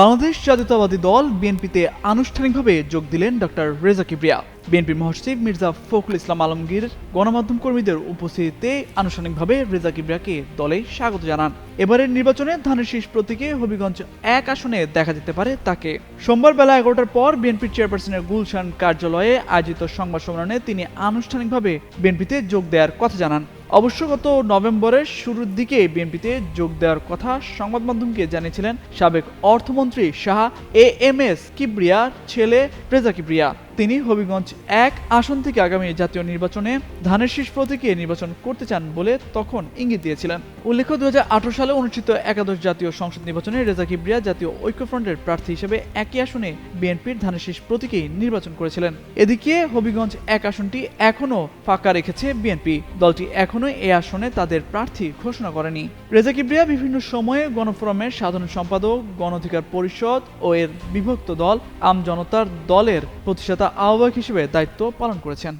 বাংলাদেশ জাতীয়তাবাদী দল বিএনপিতে আনুষ্ঠানিকভাবে যোগ দিলেন ডক্টর রেজা কিবরিয়া। বিএনপির মহাসচিব মির্জা ফখরুল ইসলাম আলমগীর গণমাধ্যম কর্মীদের উপস্থিতিতে আনুষ্ঠানিকভাবে রেজা কিবরিয়াকে দলে স্বাগত জানান। এবারের নির্বাচনে ধানের শীষ প্রতীকে হবিগঞ্জ এক আসনে দেখা যেতে পারে তাকে। সোমবার বেলা এগারোটার পর বিএনপির চেয়ারপারসনের গুলশান কার্যালয়ে আয়োজিত সংবাদ সম্মেলনে তিনি আনুষ্ঠানিকভাবে বিএনপিতে যোগ দেওয়ার কথা জানান। অবশ্য গত নভেম্বরের শুরুর দিকে বিএনপিতে যোগ দেওয়ার কথা সংবাদ মাধ্যমকে জানিয়েছিলেন সাবেক অর্থমন্ত্রী শাহ এ এম এস কিবরিয়ার ছেলে রেজা কিবরিয়া। তিনি হবিগঞ্জ এক আসন থেকে আগামী জাতীয় নির্বাচনে ধানের শীষ প্রতীকে নির্বাচন করতে চান বলে তখন ইঙ্গিত দিয়েছিলেন। উল্লেখ্য দু সালে অনুষ্ঠিত একাদশ জাতীয় সংসদ নির্বাচনে রেজা কিবরিয়া জাতীয় ঐক্যফ্রন্টের প্রার্থী হিসেবে একই আসনে বিএনপির ধানের শীষ প্রতীকেই নির্বাচন করেছিলেন। এদিকে হবিগঞ্জ এক আসনটি এখনও ফাঁকা রেখেছে বিএনপি। দলটি এখনও এই আসনে তাদের প্রার্থী ঘোষণা করেনি। রেজা কিবরিয়া বিভিন্ন সময়ে গণফোরামের সাধারণ সম্পাদক, গণ অধিকার পরিষদ ও এর বিভক্ত দল, আম জনতার দলের প্রতিষ্ঠাতা আহ্বায়ক হিসেবে দায়িত্ব পালন করেছেন।